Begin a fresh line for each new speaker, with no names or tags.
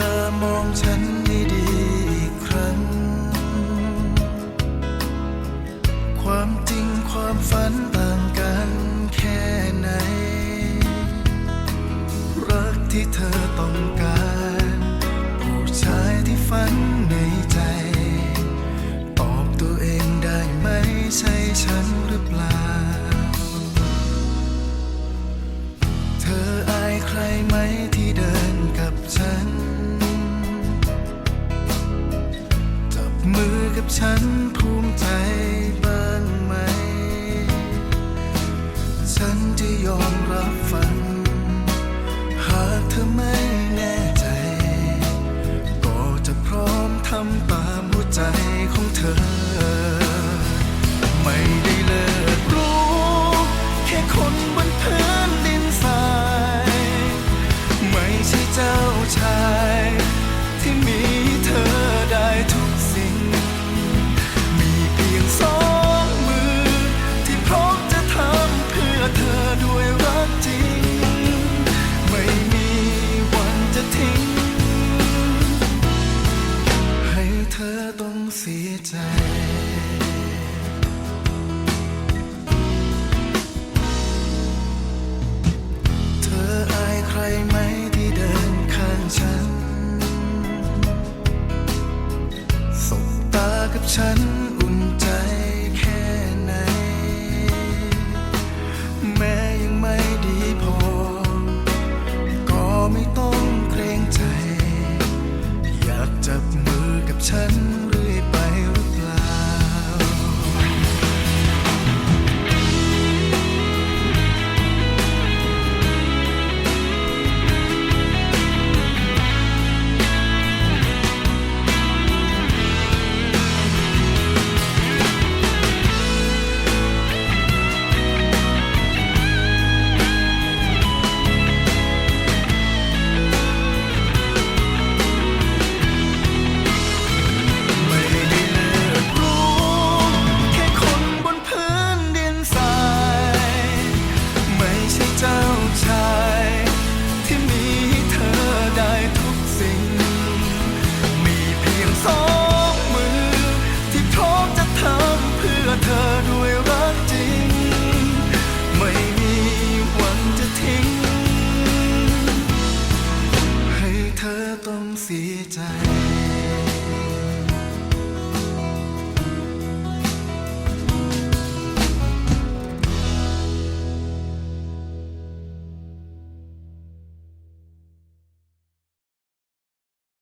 ตามองฉันดีๆอีกครั้ง ความจริงความฝันต่างกันแค่ไหน รักที่เธอต้องการผู้ชายที่ฝันในใจ ตอบตัวเองได้ไหมใช่ฉันหรือเปล่า เธออายใครไหม ฉันภูมิใจบ้างไหม ฉันจะยอมรับฝัน หากเธอไม่ ใจใครไหมที่เดินข้างฉัน สบตากับฉันอุ่นใจแค่ไหน แม้ยังไม่ดีพอ ก็ไม่ต้อง